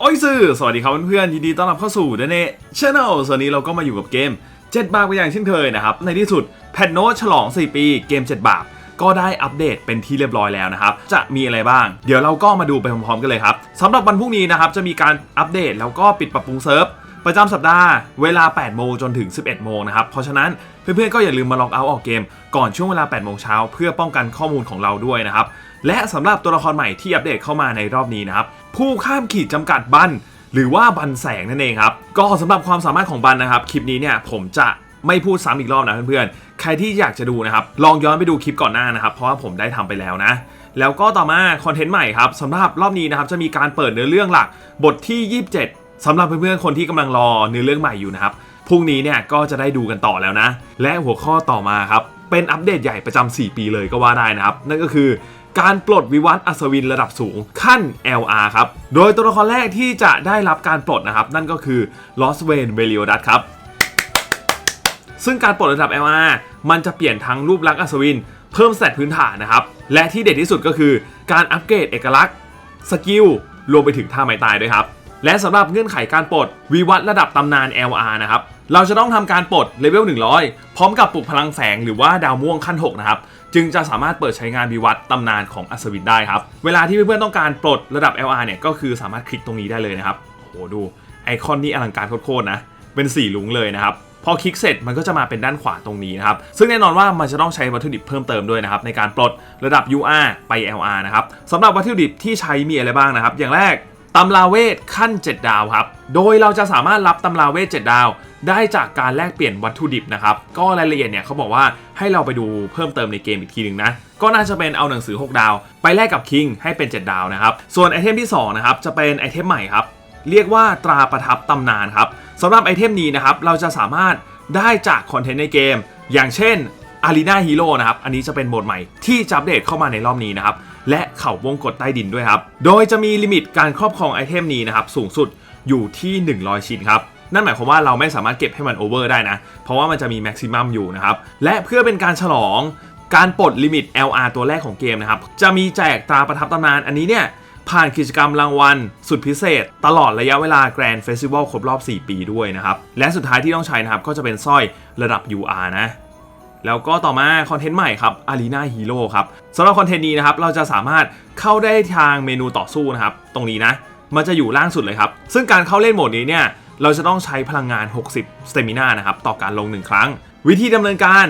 โอ้ยสื่อสวัสดีครับเพื่อนๆยินดีต้อนรับเข้าสู่เดเน่ชาแนลส่วนนี้เราก็มาอยู่กับเกม 7 บาทไปอย่างเช่นเคยนะครับ ในที่สุดแพทโนฉลอง 4 ปีเกม 7 บาทก็ได้อัปเดตเป็นที่เรียบร้อยแล้วนะครับ จะมีอะไรบ้าง เดี๋ยวเราก็มาดูไปพร้อมๆกันเลยครับสำหรับวันพรุ่งนี้นะครับจะมีการอัปเดตแล้วก็ปิดปรับปรุงเซิร์ฟ ประจำสัปดาห์เวลา 8 โมงจนถึง 11 โมงนะครับ เพราะฉะนั้นเพื่อนๆ ก็อย่าลืมมาล็องเอาท์ออกเกม ก่อนช่วงเวลา 8 โมงเช้าเพื่อป้องกันข้อมูลของเราด้วยนะครับ และสำหรับตัวละครใหม่ที่อัปเดตเข้ามาในรอบนี้นะครับ ผู้ข้ามขีดจำกัดบัน หรือว่าบันแสงนั่นเองครับ ก็สำหรับความสามารถของบันนะครับ คลิปนี้เนี่ยผมจะไม่พูดซ้ำอีกรอบนะเพื่อนๆ ใครที่อยากจะดูนะครับ ลองย้อนไปดูคลิปก่อนหน้านะครับ เพราะว่าผมได้ทำไปแล้วนะ แล้วก็ต่อมาคอนเทนต์ใหม่ครับสำหรับรอบนี้นะครับจะมีการเปิดเนื้อเรื่องหลักบทที่ 27 สำหรับเพื่อนๆคนที่กำลังรอเนื้อเรื่องใหม่อยู่นะครับพรุ่งนี้เนี่ยก็จะได้ดูกันต่อแล้วนะ และหัวข้อต่อมาครับ เป็นอัปเดตใหญ่ประจำ4 ปีเลยก็ว่าได้นะครับ นั่นก็คือการปลดวิวัฒน์อัศวินระดับสูงขั้น LR ครับ โดยตัวละครแรกที่จะได้รับการปลดนะครับ นั่นก็คือ Lost w a n e v e l i o d a s ครับ ซึ่งการปลดระดับ LR มันจะเปลี่ยนทั้งรูปลักษณ์อัศวิน เพิ่มสเตตพื้นฐานนะครับ และที่เด็ดที่สุดก็คือการอัปเกรดเอกลักษณ์สกิลรวมไปถึงท่าไม้ตายด้วยครับ และสำหรับเงื่อนไขการปลดวิวัฒน์ระดับตำนาน LR นะครับเราจะต้องทำการปลดเลเวล100 พร้อมกับปลุกพลังแสงหรือว่าดาวม่วงขั้น 6 นะครับ จึงจะสามารถเปิดใช้งานวิวัฒน์ตำนานของอัศวินได้ครับ เวลาที่เพื่อนๆต้องการปลดระดับ LR เนี่ยก็คือสามารถคลิกตรงนี้ได้เลยนะครับ โอ้โหดูไอคอนนี่อลังการโคตรๆนะ เป็นสีลุงเลยนะครับพอคลิกเสร็จมันก็จะมาเป็นด้านขวาตรงนี้นะครับ ซึ่งแน่นอนว่ามันจะต้องใช้วัตถุดิบเพิ่มเติมด้วยนะครับในการปลดระดับ UR ไป LR นะครับสำหรับวัตถุดิบที่ใช้มีอะไรบ้างนะครับ อย่างแรก ตำราเวทขั้น 7 ดาวครับ โดยเราจะสามารถรับตำราเวท 7 ดาว ได้จากการแลกเปลี่ยนวัตถุดิบนะครับ ก็รายละเอียดเนี่ยเขาบอกว่าให้เราไปดูเพิ่มเติมในเกมอีกทีหนึ่งนะ ก็น่าจะเป็นเอาหนังสือ 6 ดาว ไปแลกกับคิงให้เป็น 7 ดาวนะครับ ส่วนไอเทมที่สองนะครับจะเป็นไอเทมใหม่ครับ เรียกว่าตราประทับตำนานครับสำหรับไอเทมนี้นะครับเราจะสามารถได้จากคอนเทนต์ในเกม อย่างเช่น Arena Hero นะครับ อันนี้จะเป็นโหมดใหม่ที่จะอัปเดตเข้ามาในรอบนี้นะครับ และเขาวงกดใต้ดินด้วยครับ โดยจะมีลิมิตการครอบครองไอเทมนี้นะครับสูงสุดอยู่ที่ 100 ชิ้นครับนั่นหมายความว่าเราไม่สามารถเก็บให้มันโอเวอร์ได้นะ เพราะว่ามันจะมีแม็กซิมัมอยู่นะครับ และเพื่อเป็นการฉลองการปลดลิมิต LR ตัวแรกของเกมนะครับ จะมีแจกตราประทับตำนานอันนี้เนี่ย ผ่านกิจกรรมรางวัล สุดพิเศษ ตลอดระยะเวลาแกรนด์เฟสติวัลครบรอบ 4 ปีด้วยนะครับ และสุดท้ายที่ต้องใช้นะครับ ก็จะเป็นสร้อยระดับ UR นะ แล้วก็ต่อมาคอนเทนต์ใหม่ครับ Arena Hero ครับสำหรับคอนเทนต์นี้นะครับเราจะสามารถเข้าได้ทางเมนูต่อสู้นะครับ ตรงนี้นะ มันจะอยู่ล่างสุดเลยครับ ซึ่งการเข้าเล่นโหมดนี้เนี่ยเราจะต้องใช้พลังงาน 60 Stamina นะครับต่อการลง 1 ครั้ง วิธีดำเนินการ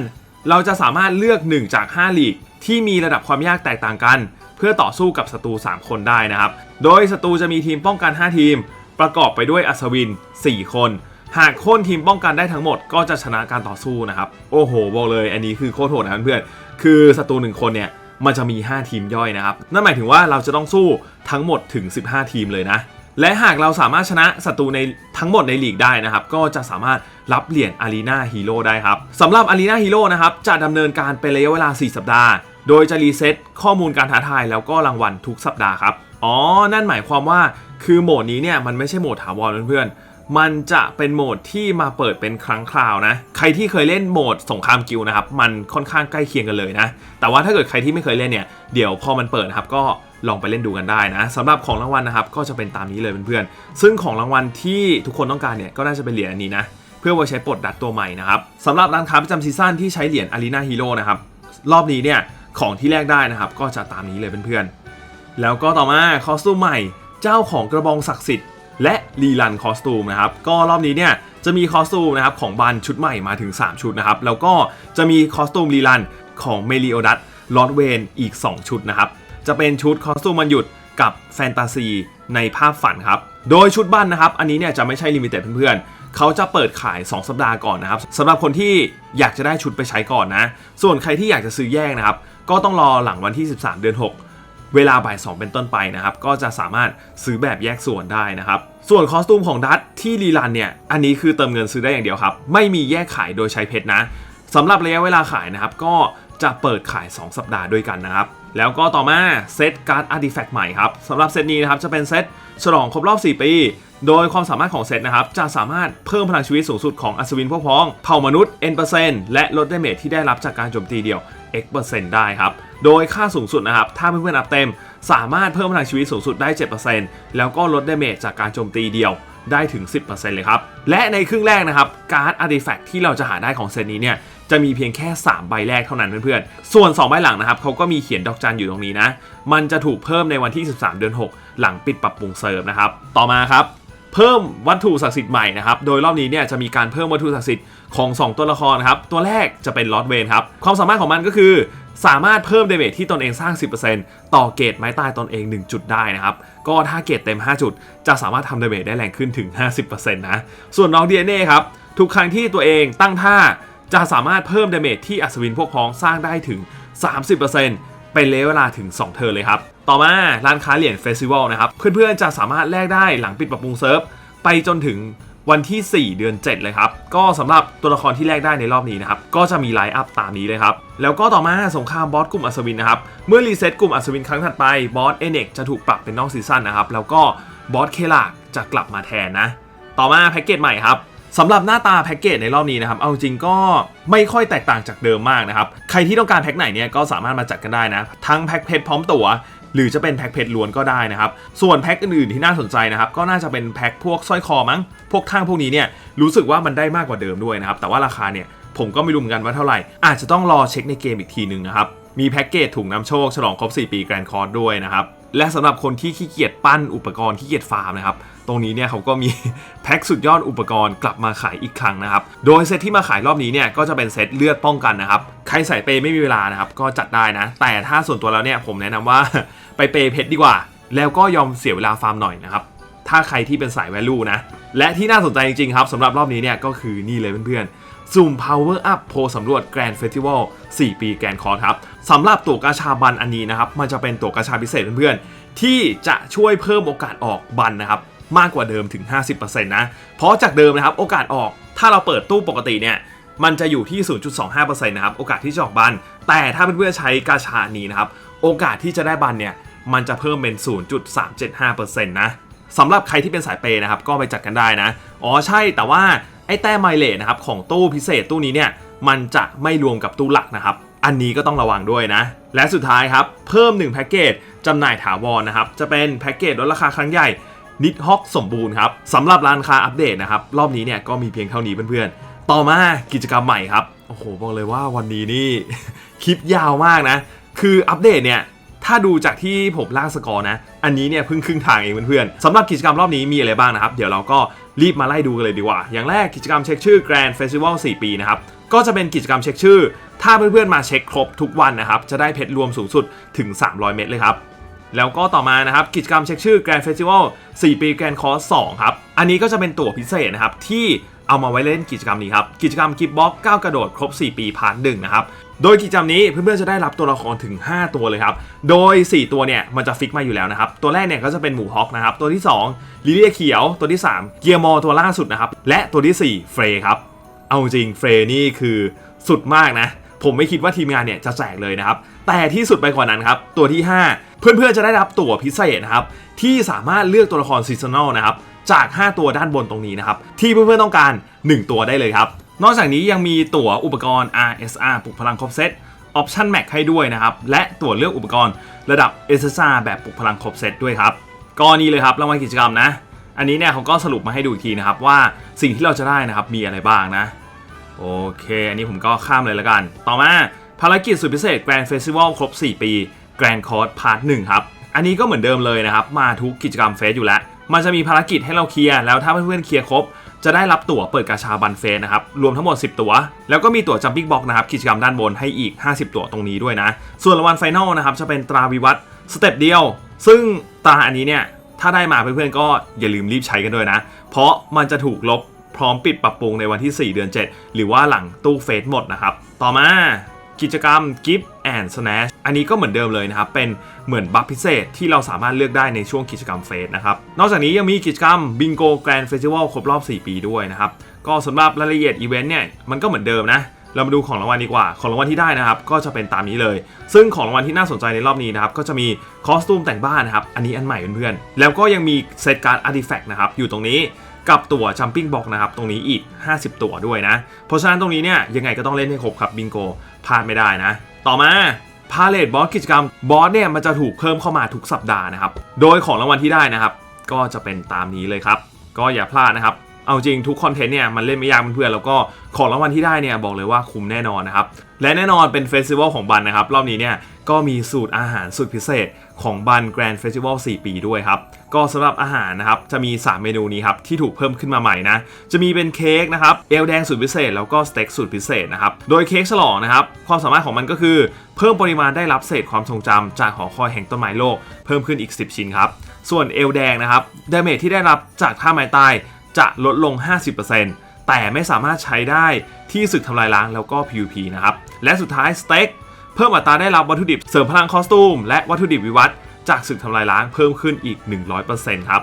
เราจะสามารถเลือก 1 จาก5ลีก ที่มีระดับความยากแตกต่างกัน เพื่อต่อสู้กับศัตรู 3 คนได้นะครับ โดยศัตรูจะมีทีมป้องกัน 5 ทีม ประกอบไปด้วยอัศวิน 4 คน หากโค่นทีมป้องกันได้ทั้งหมดก็จะชนะการต่อสู้นะครับ โอ้โห บอกเลยอันนี้คือโคตรโหดนะเพื่อนๆคือศัตรูหนึ่งคนเนี่ยมันจะมี 5 ทีมย่อยนะครับ นั่นหมายถึงว่าเราจะต้องสู้ทั้งหมดถึง 15 ทีมเลยนะ และหากเราสามารถชนะศัตรูในทั้งหมดในลีกได้นะครับ ก็จะสามารถรับเหรียญ Arena Hero ได้ครับสำหรับ Arena Hero นะครับ จะดำเนินการเป็นระยะเวลา 4 สัปดาห์ โดยจะรีเซ็ตข้อมูลการท้าทายแล้วก็รางวัลทุกสัปดาห์ครับ อ๋อ นั่นหมายความว่าคือโหมดนี้เนี่ยมันไม่ใช่โหมดถาวรเพื่อนๆ มันจะเป็นโหมดที่มาเปิดเป็นครั้งคราวนะ ใครที่เคยเล่นโหมดสงครามกิลนะครับ มันค่อนข้างใกล้เคียงกันเลยนะ แต่ว่าถ้าเกิดใครที่ไม่เคยเล่นเนี่ย เดี๋ยวพอมันเปิดนะครับก็ลองไปเล่นดูกันได้นะสำหรับของรางวัลนะครับ ก็จะเป็นตามนี้เลยเพื่อนๆ ซึ่งของรางวัลที่ทุกคนต้องการเนี่ย ก็น่าจะเป็นเหรียญอันนี้นะ เพื่อไว้ใช้ปลดดัดตัวใหม่นะครับสำหรับร้านค้าประจำซีซั่นที่ใช้เหรียญ Arena Hero นะครับ รอบนี้เนี่ย ของที่แลกได้นะครับ ก็จะตามนี้เลยเพื่อนๆ แล้วก็ต่อมาคอสตูมใหม่ เจ้าของกระบองศักดิ์สิทธิ์ และรีลันคอสตูมนะครับก็รอบนี้เนี่ยจะมีคอสตูมนะครับของบันชุดใหม่มาถึง 3 ชุดนะครับแล้วก็จะมีคอสตูมรีลันของเมลิโอดัสลอดเวนอีก 2 ชุดนะครับจะเป็นชุดคอสตูมมันหยุดกับแฟนตาซีในภาพฝันครับโดยชุดบันนะครับอันนี้เนี่ยจะไม่ใช่ลิมิเต็ดเพื่อนๆเขาจะเปิดขาย 2 สัปดาห์ก่อนนะครับสำหรับคนที่อยากจะได้ชุดไปใช้ก่อนนะ ส่วนใครที่อยากจะซื้อแยกนะครับก็ต้องรอหลังวันที่ 13 เดือน 6 เวลาบ่าย2เป็นต้นไปนะครับ ก็จะสามารถซื้อแบบแยกส่วนได้นะครับ ส่วนคอสตูมของดัตที่รีลันเนี่ย อันนี้คือเติมเงินซื้อได้อย่างเดียวครับ ไม่มีแยกขายโดยใช้เพชรนะ สำหรับระยะเวลาขายนะครับ ก็จะเปิดขาย 2 สัปดาห์ด้วยกันนะครับ แล้วก็ต่อมาเซตการ์ดอาร์ติแฟกต์ใหม่ครับสำหรับเซตนี้นะครับจะเป็นเซตฉลองครบรอบ 4 ปี โดยความสามารถของเซตนะครับ จะสามารถเพิ่มพลังชีวิตสูงสุดของอัศวินพวกพ้อง เผ่ามนุษย์ n และลดดาเมจที่ได้รับจากการโจมตีเดียว x ได้ครับ โดยค่าสูงสุดนะครับ ถ้าเพื่อนๆอัพเต็ม สามารถเพิ่มพลังชีวิตสูงสุดได้ 7%แล้วก็ลดดาเมจจากการโจมตีเดียวได้ถึง 10%เลยครับ และในครึ่งแรกนะครับ การ์ดอาร์ติแฟกต์ที่เราจะหาได้ของเซตนี้เนี่ย จะมีเพียงแค่ 3 ใบแรกเท่านั้นเพื่อนๆ ส่วน 2 ใบหลังนะครับเขาก็มีเขียนดอกจันอยู่ตรงนี้นะ มันจะถูกเพิ่มในวันที่ 13 เดือน 6 หลังปิดปรับปรุงเซิร์ฟนะครับ ต่อมาครับ เพิ่มวัตถุศักดิ์สิทธิ์ใหม่นะครับ โดยรอบนี้เนี่ยจะมีการเพิ่มวัตถุศักดิ์สิทธิ์ของ 2 ตัวละครครับ ตัวแรกจะเป็นลอตเวนครับ ความสามารถของมันก็คือ สามารถเพิ่มเดเมจที่ตนเองสร้าง 10%ต่อเกรดไม้ตายตนเอง 1 จุดได้นะครับ ก็ถ้าเกรดเต็ม 5 จุด จะสามารถทำเดเมจได้แรงขึ้นถึง 50%นะ ส่วนน้อง DNA ครับ ทุกครั้งที่ตัวเองตั้งท่า จะสามารถเพิ่มเดเมจที่อัศวินพวกพ้องสร้างได้ถึง 30%เป็นระยะเวลาถึง 2 เทิร์เลยครับ ต่อมาร้านค้าเหรียญเฟสติวัลนะครับ เพื่อนๆจะสามารถแลกได้หลังปิดปรับปรุงเซิร์ฟ ไปจนถึงวันที่ 4 เดือน 7 เลยครับ ก็สำหรับตัวละครที่แลกได้ในรอบนี้นะครับ ก็จะมีไลน์อัพตามนี้เลยครับ แล้วก็ต่อมาสงครามบอสกลุ่มอัศวินนะครับ เมื่อรีเซ็ตกลุ่มอัศวินครั้งถัดไปบอสเอเน็กจะถูกปรับเป็นนอกซีซั่นนะครับ แล้วก็บอสเคลากจะกลับมาแทนนะ ต่อมาแพ็กเกจใหม่ครับ สำหรับหน้าตาแพ็กเกจในรอบนี้นะครับ เอาจริงก็ไม่ค่อยแตกต่างจากเดิมมากนะครับ ใครที่ต้องการแพ็กไหนเนี่ยก็สามารถมาจัดกันได้นะ ทั้งแพ็กเพจพร้อมตั๋วหรือจะเป็นแพ็กเพจล้วนก็ได้นะครับ ส่วนแพ็กอื่นๆที่น่าสนใจนะครับ ก็น่าจะเป็นแพ็กพวกสร้อยคอมั้ง พวกทั้งพวกนี้เนี่ยรู้สึกว่ามันได้มากกว่าเดิมด้วยนะครับ แต่ว่าราคาเนี่ยผมก็ไม่รู้เหมือนกันว่าเท่าไหร่ อาจจะต้องรอเช็คในเกมอีกทีหนึ่งนะครับ มีแพ็กเกจถุงน้ำโชคฉลองครบ 4 ปีแกรนด์คอร์สด้วยนะครับ และสำหรับคนที่ขี้เกียจปั้นอุปกรณ์ขี้เกียจฟาร์มนะครับตรงนี้เนี่ยเขาก็มีแพ็คสุดยอดอุปกรณ์กลับมาขายอีกครั้งนะครับ โดยเซตที่มาขายรอบนี้เนี่ยก็จะเป็นเซตเลือดป้องกันนะครับ ใครใส่เปย์ไม่มีเวลานะครับ ก็จัดได้นะ แต่ถ้าส่วนตัวแล้วเนี่ยผมแนะนำว่าไปเปย์เพชรดีกว่า แล้วก็ยอมเสียเวลาฟาร์มหน่อยนะครับ ถ้าใครที่เป็นสาย value นะ และที่น่าสนใจจริงๆครับสำหรับรอบนี้เนี่ยก็คือนี่เลยเพื่อนๆ Zoom Power Up โพสำรวจ Grand Festival 4 ปีแกรนคอร์สครับสำหรับตัวกาชาบันอันนี้นะครับ มันจะเป็นตัวกาชาพิเศษเพื่อนๆ ที่จะช่วยเพิ่มโอกาสออกบันนะครับ มากกว่าเดิมถึง 50%นะ เพราะจากเดิมนะครับ โอกาสออกถ้าเราเปิดตู้ปกติเนี่ยมันจะอยู่ที่ 0.25%นะครับโอกาสที่จะออกบัน แต่ถ้าเพื่อนๆใช้กาชานี้นะครับโอกาสที่จะได้บันเนี่ยมันจะเพิ่มเป็น 0.375%นะสำหรับใครที่เป็นสายเปย์นะครับก็ไปจัดกันได้นะ อ๋อใช่แต่ว่า ไอ้แต้มไมเลทนะครับของตู้พิเศษตู้นี้เนี่ยมันจะไม่รวมกับตู้หลักนะครับ อันนี้ก็ต้องระวังด้วยนะ และสุดท้ายครับ เพิ่ม 1 แพ็กเกจจำหน่ายถาวรนะครับ จะเป็นแพ็กเกจลดราคาครั้งใหญ่นิดฮอกสมบูรณ์ครับสำหรับร้านค้าอัปเดตนะครับ รอบนี้เนี่ยก็มีเพียงเท่านี้เพื่อนๆ ต่อมากิจกรรมใหม่ครับ โอ้โห บอกเลยว่าวันนี้นี่ คลิปยาวมากนะ คืออัปเดตเนี่ย ถ้าดูจากที่ผมล่างสกอร์นะ อันนี้เนี่ยเพิ่งครึ่งทางเองเพื่อนๆสำหรับกิจกรรมรอบนี้มีอะไรบ้างนะครับ เดี๋ยวเราก็รีบมาไล่ดูกันเลยดีกว่า อย่างแรกกิจกรรมเช็คชื่อ Grand Festival 4 ปีนะครับ ก็จะเป็นกิจกรรมเช็คชื่อ ถ้าเพื่อนๆมาเช็คครบทุกวันนะครับ จะได้เพชรรวมสูงสุดถึง 300 เม็ดเลยครับ แล้วก็ต่อมานะครับกิจกรรมเช็คชื่อ Grand Festival 4 ปี Grand Course 2ครับ อันนี้ก็จะเป็นตั๋วพิเศษนะครับที่เอามาไว้เล่นกิจกรรมนี้ครับ กิจกรรมกิฟบ็อกก้าวกระโดดครบ 4 ปีพาร์ทหนึ่งนะครับ โดยกิจกรรมนี้เพื่อนๆจะได้รับตัวละครถึง 5 ตัวเลยครับ โดย 4 ตัวเนี่ยมันจะฟิกมาอยู่แล้วนะครับ ตัวแรกเนี่ยก็จะเป็นหมูฮอกนะครับ ตัวที่ 2 ลิเลียเขียว ตัวที่ 3 เกียร์มอตัวล่าสุดนะครับ และตัวทีสี่4 เฟรครับ เอาจริงเฟรนี่คือสุดมากนะ ผมไม่คิดว่าทีมงานเนี่ยจะแจกเลยนะครับ แต่ที่สุดไปกว่านั้นครับ ตัวที่ 5 เพื่อนๆจะได้รับตั๋วพิเศษนะครับ ที่สามารถเลือกตัวละครซีซันอลนะครับ จาก 5 ตัวด้านบนตรงนี้นะครับ ที่เพื่อนๆต้องการ 1 ตัวได้เลยครับ นอกจากนี้ยังมีตั๋วอุปกรณ์ RSR ปลุกพลังครบเซตออปชั่นแม็กให้ด้วยนะครับ และตั๋วเลือกอุปกรณ์ระดับ SSR แบบปลุกพลังครบเซตด้วยครับก็นี่เลยครับรางวัลกิจกรรมนะ อันนี้เนี่ยเขาก็สรุปมาให้ดูอีกทีนะครับว่าสิ่งที่เราจะได้นะครับมีอะไรบ้างนะ โอเค อันนี้ผมก็ข้ามเลยล้วกัน ต่อมาภารกิจสุดพิเศษ Grand Festival ครบ 4 ปี Grand Course Part 1ครับ อันนี้ก็เหมือนเดิมเลยนะครับ มาทุกกิจกรรมเฟสอยู่แล้ว มันจะมีภารกิจให้เราเคลียร์แล้วถ้าเพื่อนๆเคลียร์ครบ จะได้รับตั๋วเปิดกาชาบันเฟสนะครับ รวมทั้งหมด 10 ตั๋ว แล้วก็มีตั๋วจัมปิ้งบ็อกนะครับ กิจกรรมด้านบนให้อีก 50 ตั๋วตรงนี้ด้วยนะ ส่วนรางวัลไฟนอลนะครับ จะเป็นตราวิวัฒน์สเต็ปเดียว ซึ่งตราอันนี้เนี่ย ถ้าได้มาเพื่อนๆก็อย่าลืมรีบใช้กันด้วยนะ เพราะมันจะถูกลบพร้อมปิดปรับปรุงในวันที่ 4 เดือน 7 หรือว่าหลังตู้เฟสหมดนะครับ ต่อมา กิจกรรม Gift and Snatch อันนี้ก็เหมือนเดิมเลยนะครับ เป็นเหมือนบัฟพิเศษที่เราสามารถเลือกได้ในช่วงกิจกรรมเฟสนะครับ นอกจากนี้ยังมีกิจกรรม Bingo Grand Festival ครบรอบ 4 ปีด้วยนะครับ ก็สำหรับรายละเอียดอีเวนต์เนี่ย มันก็เหมือนเดิมนะ เรามาดูของรางวัลดีกว่า ของรางวัลที่ได้นะครับ ก็จะเป็นตามนี้เลย ซึ่งของรางวัลที่น่าสนใจในรอบนี้นะครับ ก็จะมีคอสตูมแต่งบ้านนะครับ อันนี้อันใหม่เพื่อนๆ แล้วก็ยังมีเซตการ์ดอาร์ติแฟกต์นะครับ อยู่ตรงนี้ กับตัวจัมปิ้งบ็อกนะครับตรงนี้อีก 50 ตัวด้วยนะ เพราะฉะนั้นตรงนี้เนี่ยยังไงก็ต้องเล่นให้ครบครับบิงโกพลาดไม่ได้นะ ต่อมาพาเลตบอสกิจกรรมบอสเนี่ยมันจะถูกเพิ่มเข้ามาทุกสัปดาห์นะครับ โดยของรางวัลที่ได้นะครับ ก็จะเป็นตามนี้เลยครับ ก็อย่าพลาดนะครับ เอาจริงทุกคอนเทนต์เนี่ยมันเล่นไม่ยากเพื่อนๆแล้วก็ของรางวัลที่ได้เนี่ยบอกเลยว่าคุ้มแน่นอนนะครับและแน่นอนเป็นเฟสติวัลของบันนะครับรอบนี้เนี่ยก็มีสูตรอาหารสุดพิเศษของบันแกรนด์เฟสติวัล4ปีด้วยครับ ก็สำหรับอาหารนะครับ จะมี 3 เมนูนี้ครับ ที่ถูกเพิ่มขึ้นมาใหม่นะ จะมีเป็นเค้กนะครับ เอลแดงสูตรพิเศษ แล้วก็สเต็กสูตรพิเศษนะครับ โดยเค้กฉลองนะครับ ความสามารถของมันก็คือ เพิ่มปริมาณได้รับเศษความทรงจำจากหอคอยแห่งต้นไม้โลก เพิ่มขึ้นอีก 10 ชิ้นครับ ส่วนเอลแดงนะครับดาเมจที่ได้รับจากท่าไม้ตาย จะลดลง 50%แต่ไม่สามารถใช้ได้ที่ศึกทำลายล้างแล้วก็ PVP นะครับ และสุดท้ายสเต็กเพิ่มอัตราได้รับวัตถุดิบเสริมพลังคอสตูม และวัตถุดิบวิวัฒน์จากศึกทำลายล้างเพิ่มขึ้นอีก 100%ครับ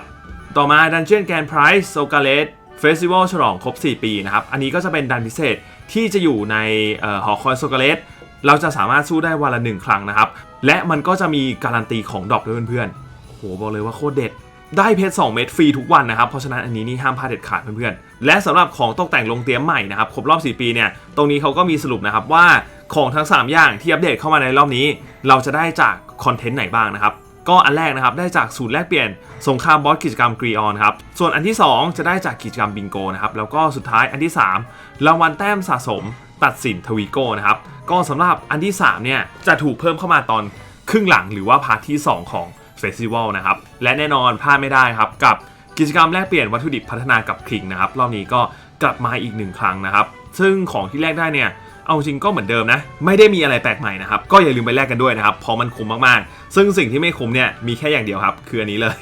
ต่อมา Dungeon Grand Prize s o g a l e t Festival ฉลองครบ 4 ปีนะครับ อันนี้ก็จะเป็นดันพิเศษที่จะอยู่ในออหอคอยโซกาเลตเราจะสามารถสู้ได้วันละหนึ่งครั้งนะครับ และมันก็จะมีการันตีของดรอปด้วยเพื่อนๆโหบอกเลยว่าโคตรเด็ด ได้เพชร2เม็ดฟรีทุกวันนะครับ เพราะฉะนั้นอันนี้นี่ห้ามพลาดเด็ดขาดเพื่อนๆ และสำหรับของตกแต่งลงเตียมใหม่นะครับ ครบรอบ 4 ปีเนี่ย ตรงนี้เขาก็มีสรุปนะครับว่าของทั้ง 3 อย่างที่อัปเดตเข้ามาในรอบนี้ เราจะได้จากคอนเทนต์ไหนบ้างนะครับ ก็อันแรกนะครับได้จากศูนย์แลกเปลี่ยนสงครามบอสกิจกรรมกรีออนครับ ส่วนอันที่ 2 จะได้จากกิจกรรมบิงโกนะครับ แล้วก็สุดท้ายอันที่ 3รางวัลแต้มสะสม ตัดสินทวีโก้นะครับ ก็สำหรับอันที่3เนี่ยจะถูกเพิ่มเข้ามาตอนครึ่งหลังหรือว่าพาร์ทที่ 2 ของ เฟสติวัลนะครับ และแน่นอนพลาดไม่ได้ครับ กับกิจกรรมแลกเปลี่ยนวัตถุดิบพัฒนากับคลิงนะครับ รอบนี้ก็กลับมาอีกหนึ่งครั้งนะครับ ซึ่งของที่แลกได้เนี่ยเอาจริงก็เหมือนเดิมนะ ไม่ได้มีอะไรแปลกใหม่นะครับ ก็อย่าลืมไปแลกกันด้วยนะครับ เพราะมันคุ้มมากๆ ซึ่งสิ่งที่ไม่คุ้มเนี่ยมีแค่อย่างเดียวครับ คืออันนี้เลย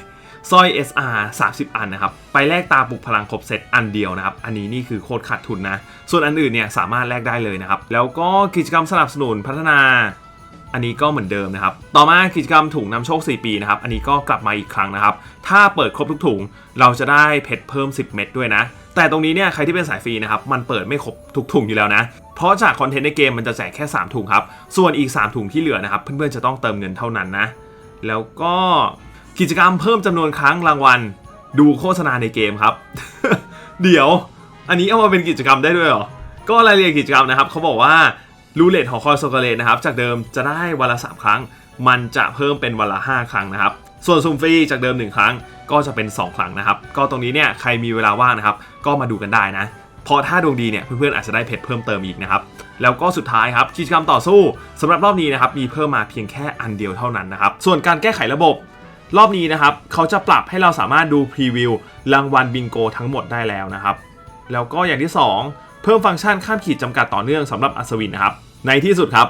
สร้อย SR 30 อันนะครับ ไปแลกตาปลุกพลังครบเซตอันเดียวนะครับ อันนี้นี่คือโคตรขาดทุนนะ ส่วนอันอื่นเนี่ยสามารถแลกได้เลยนะครับ แล้วก็กิจกรรมสนับสนุนพัฒนา อันนี้ก็เหมือนเดิมนะครับ ต่อมากิจกรรมถุงนำโชค 4 ปีนะครับ อันนี้ก็กลับมาอีกครั้งนะครับ ถ้าเปิดครบทุกถุง เราจะได้เพชรเพิ่ม 10 เม็ดด้วยนะ แต่ตรงนี้เนี่ยใครที่เป็นสายฟรีนะครับ มันเปิดไม่ครบทุกถุงอยู่แล้วนะ เพราะจากคอนเทนต์ในเกมมันจะแจกแค่ 3 ถุงครับ ส่วนอีก 3 ถุงที่เหลือนะครับ เพื่อนๆจะต้องเติมเงินเท่านั้นนะ แล้วก็กิจกรรมเพิ่มจำนวนครั้งรางวัล ดูโฆษณาในเกมครับ เดี๋ยว อันนี้เอามาเป็นกิจกรรมได้ด้วยเหรอ ก็รายละเอียดกิจกรรมนะครับเขาบอกว่า รูเลตหอคอยโซกาเลตนะครับ จากเดิมจะได้วันละ 3 ครั้ง มันจะเพิ่มเป็นวันละ 5 ครั้งนะครับ ส่วนสุ่มฟรีจากเดิม 1 ครั้งก็จะเป็น 2 ครั้งนะครับ ก็ตรงนี้เนี่ยใครมีเวลาว่างนะครับ ก็มาดูกันได้นะพราะถ้าดวงดีเนี่ยเพื่อนๆอาจจะได้เพชรเพิ่มเติมอีกนะครับ แล้วก็สุดท้ายครับกิจกรรมต่อสู้สำหรับรอบนี้นะครับมีเพิ่มมาเพียงแค่อันเดียวเท่านั้นนะครับส่วนการแก้ไขระบบ รอบนี้นะครับเขาจะปรับให้เราสามารถดูพรีวิวรางวัลบิงโกทั้งหมดได้แล้วนะครับแล้วก็อย่างที่ 2 เพิ่มฟังก์ชันข้ามขีดจำกัดต่อเนื่องสำหรับอัศวินนะครับในที่สุดครับ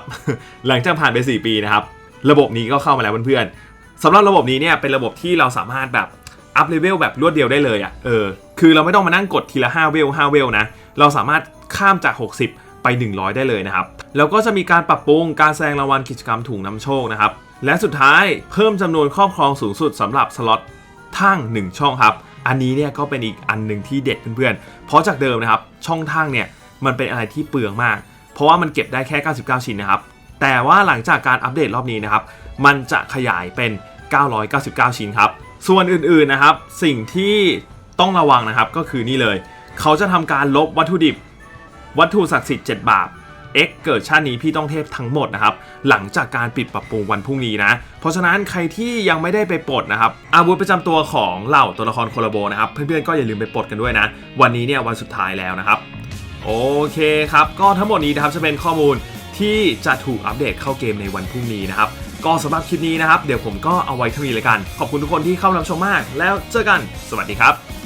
หลังจากผ่านไป 4 ปีนะครับ ระบบนี้ก็เข้ามาแล้วเพื่อนๆสำหรับระบบนี้เนี่ยเป็นระบบที่เราสามารถแบบอัพเลเวลแบบรวดเดียวได้เลยอะ่ะเออคือเราไม่ต้องมานั่งกดทีละ5เวล5เวลนะเราสามารถข้ามจาก 60 ไป 100 ได้เลยนะครับ แล้วก็จะมีการปรับปรุงการแสดงรางวัลกิจกรรมถุงน้ำโชคนะครับ และสุดท้ายเพิ่มจำนวนครอบครองสูงสุดสำหรับสล็อตทั้ง1 ช่องครับ อันนี้เนี่ยก็เป็นอีกอันหนึ่งที่เด็ดเพื่อนๆ เพราะจากเดิมนะครับช่องทางเนี่ยมันเป็นอะไรที่เปลืองมาก เพราะว่ามันเก็บได้แค่ 99 ชิ้นนะครับ แต่ว่าหลังจากการอัปเดตรอบนี้นะครับ มันจะขยายเป็น 999 ชิ้นครับ ส่วนอื่นๆนะครับ สิ่งที่ต้องระวังนะครับก็คือนี่เลย เขาจะทำการลบวัตถุดิบ วัตถุศักดิ์สิทธิ์7บาท X เกิดชาตินี้พี่ต้องเทพทั้งหมดนะครับหลังจากการปิดปรับปรุงวันพรุ่งนี้นะ เพราะฉะนั้นใครที่ยังไม่ได้ไปปลดนะครับอาวุธประจำตัวของเหล่าตัวละครโคลาโบนะครับเพื่อนๆก็อย่าลืมไปปลดกันด้วยนะ วันนี้เนี่ยวันสุดท้ายแล้วนะครับโอเคครับก็ทั้งหมดนี้นะครับจะเป็นข้อมูลที่จะถูกอัปเดตเข้าเกมในวันพรุ่งนี้นะครับก็สำหรับคลิปนี้นะครับ เดี๋ยวผมก็เอาไว้เท่านี้เลยกัน ขอบคุณทุกคนที่เข้ารับชมมาก แล้วเจอกัน สวัสดีครับ